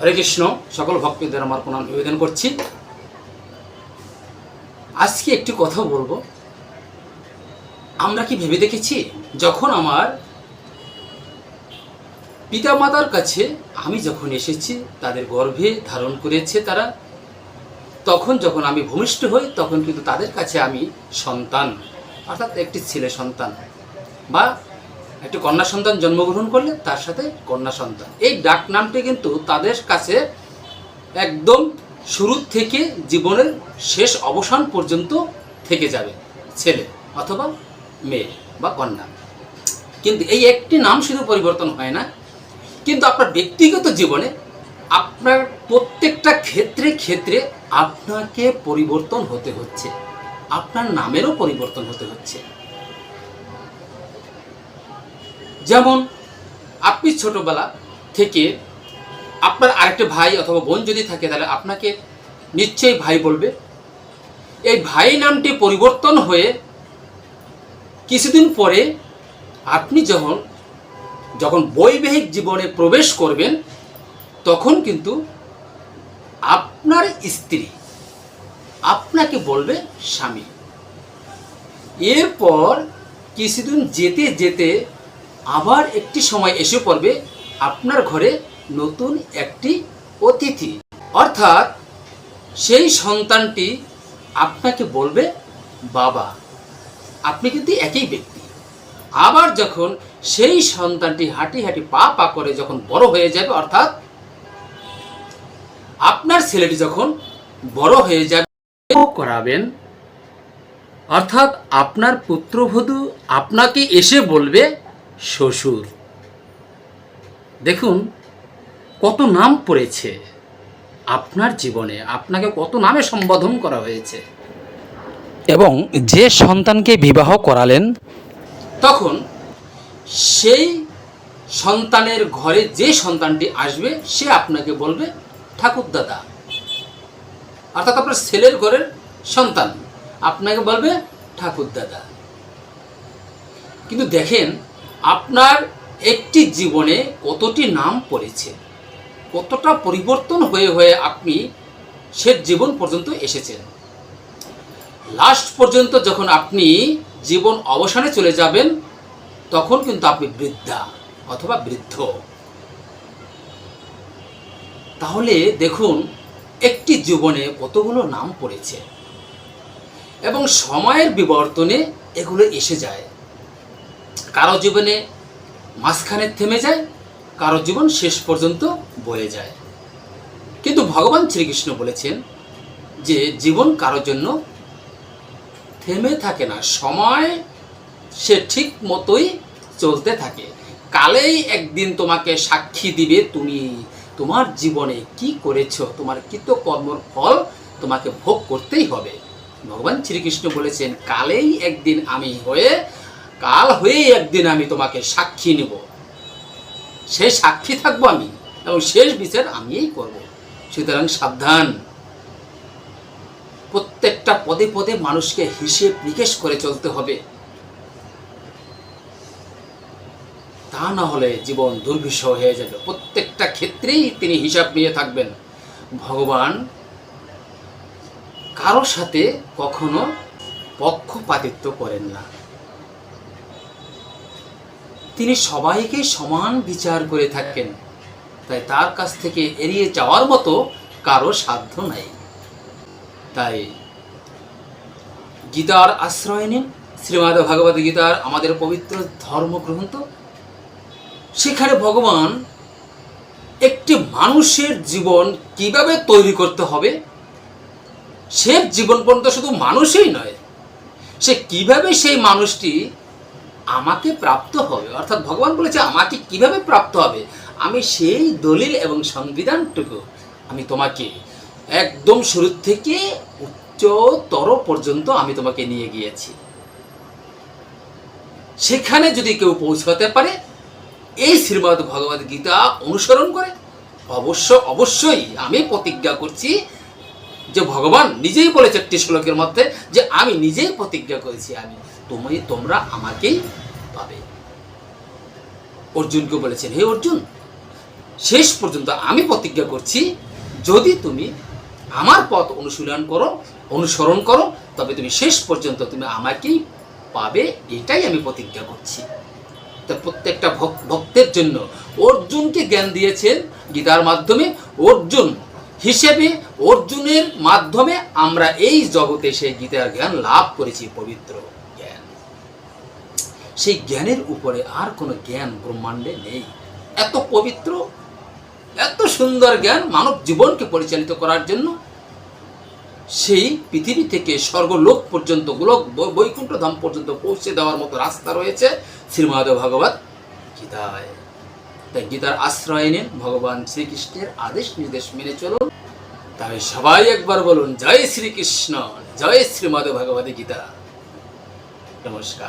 হরে কৃষ্ণ, সকল ভক্তদের আমার প্রণাম, নিবেদন করছি। আজকে একটি কথা বলব। আমরা কি ভেবে দেখেছি? যখন আমার পিতামাতার কাছে আমি যখন এসেছি, তাদের গর্ভে ধারণ করেছে তারা, তখন যখন আমি ভূমিষ্ঠ হই, তখন কিন্তু তাদের কাছে আমি সন্তান, অর্থাৎ একটি ছেলে সন্তান, বা একটি কন্যা সন্তান জন্মগ্রহণ করলে তার সাথে কন্যা সন্তান। এই ডাক নামটি কিন্তু তাদের কাছে একদম শুরু থেকে জীবনের শেষ অবসান পর্যন্ত থেকে যাবে, ছেলে অথবা মেয়ে বা কন্যা। কিন্তু এই একটি নাম শুধু পরিবর্তন হয় না, কিন্তু আপনার ব্যক্তিগত জীবনে আপনার প্রত্যেকটা ক্ষেত্রে ক্ষেত্রে আপনাকে পরিবর্তন হতে হচ্ছে, আপনার নামেরও পরিবর্তন হতে হচ্ছে। যেমন, আপনি ছোটবেলা থেকে আপনার আরেকটা ভাই অথবা বোন যদি থাকে, তাহলে আপনাকে নিশ্চয়ই ভাই বলবে। এই ভাই নামটি পরিবর্তন হয়ে কিছুদিন পরে আপনি যখন যখন বৈবাহিক জীবনে প্রবেশ করবেন, তখন কিন্তু আপনার স্ত্রী আপনাকে বলবে স্বামী। এরপর কিছুদিন যেতে যেতে আবার একটি সময় এসে পড়বে আপনার ঘরে নতুন একটি অতিথি। অর্থাৎ সেই সন্তানটি আপনাকে বলবে, বাবা, আপনি কিন্তু একই ব্যক্তি। আবার যখন সেই সন্তানটি হাঁটি হাঁটি পা পা করে যখন বড় হয়ে যাবে, অর্থাৎ আপনার ছেলেটি যখন বড় হয়ে যাবে করাবেন। অর্থাৎ আপনার পুত্রবধূ আপনাকে এসে বলবে শ্বশুর। দেখুন কত নাম পড়েছে আপনার জীবনে আপনাকে কত নামে সম্বোধন করা হয়েছে। এবং যে সন্তানকে বিবাহ করালেন তখন সেই সন্তানের ঘরে যে সন্তানটি আসবে সে আপনাকে বলবে ঠাকুর দাদা। অর্থাৎ আপনার ছেলের ঘরের সন্তান। আপনাকে বলবে ঠাকুর দাদা। কিন্তু দেখেন আপনার একটি জীবনে কতটি নাম পড়েছে? কতটা পরিবর্তন হয়ে হয়ে আপনি সে জীবন পর্যন্ত এসেছেন? লাস্ট পর্যন্ত যখন আপনি জীবন অবসানে চলে যাবেন, তখন কিন্তু আপনি বৃদ্ধা অথবা বৃদ্ধ। তাহলে দেখুন, একটি জীবনে কতগুলো নাম পড়েছে? এবং সময়ের বিবর্তনে এগুলো এসে যায়। কারও জীবনে মাঝখানে থেমে যায়, কারও জীবন শেষ পর্যন্ত বয়ে যায়। কিন্তু ভগবান শ্রীকৃষ্ণ বলেছেন যে জীবন কারোর জন্য থেমে থাকে না, সময় সে ঠিক মতোই চলতে থাকে। কালেই একদিন তোমাকে সাক্ষী দিবে তুমি, তোমার জীবনে কি করেছ, তোমার কৃতকর্মর ফল তোমাকে ভোগ করতেই হবে। ভগবান শ্রীকৃষ্ণ বলেছেন, কালেই একদিন আমি হয়ে কাল হয়েই একদিন আমি তোমাকে সাক্ষী নেব। সেই সাক্ষী থাকব আমি এবং শেষ বিচার আমিই করব। সুতরাং সাবধান। প্রত্যেকটা পদে পদে মানুষকে হিসেব নিকেশ করে চলতে হবে। তা না হলে জীবন দুর্বিষহ হয়ে যাবে। প্রত্যেকটা ক্ষেত্রেই তিনি হিসাব নিয়ে থাকবেন। ভগবান কারও সাথে কখনো পক্ষপাতিত্ব করেন না। তিনি সবাইকে সমান বিচার করে থাকেন। তাই তার কাছ থেকে এড়িয়ে যাওয়ার মতো কারও সাধ্য নাই। তাই গীতার আশ্রয় নিন। শ্রীমদ ভগবত গীতার আমাদের পবিত্র ধর্মগ্রন্থ। সেখানে ভগবান একটি মানুষের জীবন কীভাবে তৈরি করতে হবে? সে জীবন পর্যন্ত শুধু মানুষই নয়, সে কীভাবে সেই মানুষটি আমাকে প্রাপ্ত হবে। অর্থাৎ ভগবান বলেছে, আমাকে কীভাবে প্রাপ্ত হবে? আমি সেই দলিল এবং সংবিধানটুকু আমি তোমাকে একদম শুরু থেকে উচ্চতর পর্যন্ত আমি তোমাকে নিয়ে গিয়েছি। সেখানে যদি কেউ পৌঁছাতে পারে, এই শ্রীমদ ভগবদ গীতা অনুসরণ করে, অবশ্য অবশ্যই আমি প্রতিজ্ঞা করছি যে ভগবান নিজেই বলেছে একটি শ্লোকের মধ্যে যে আমি নিজেই প্রতিজ্ঞা করেছি আমি। তুমি তোমরা আমাকেই পাবে। অর্জুনকে বলেছেন, হে অর্জুন, শেষ পর্যন্ত আমি প্রতিজ্ঞা করছি, যদি তুমি আমার পথ অনুশীলন করো, অনুসরণ করো, তবে তুমি শেষ পর্যন্ত তুমি আমাকেই পাবে, এটাই আমি প্রতিজ্ঞা করছি। তো প্রত্যেকটা ভক্তের জন্য অর্জুনকে জ্ঞান দিয়েছেন গীতার মাধ্যমে, অর্জুন, হিসেবে অর্জুনের মাধ্যমে আমরা এই জগতে সেই গীতার জ্ঞান লাভ করেছি পবিত্র। সেই জ্ঞানের উপরে আর কোনো জ্ঞান ব্রহ্মাণ্ডে নেই। এত পবিত্র, এত সুন্দর জ্ঞান মানব জীবনকে পরিচালিত করার জন্য সেই পৃথিবী থেকে স্বর্গলোক পর্যন্ত, গোলক বৈকুণ্ঠ ধাম পর্যন্ত পৌঁছে দেওয়ার মতো রাস্তা রয়েছে শ্রীমদ ভগবত গীতায়। তাই গীতার আশ্রয় নিন, ভগবান শ্রীকৃষ্ণের আদেশ নির্দেশ মেনে চলুন। তাই সবাই একবার বলুন, জয় শ্রীকৃষ্ণ, জয় শ্রীমদ ভগবত গীতা। নমস্কার।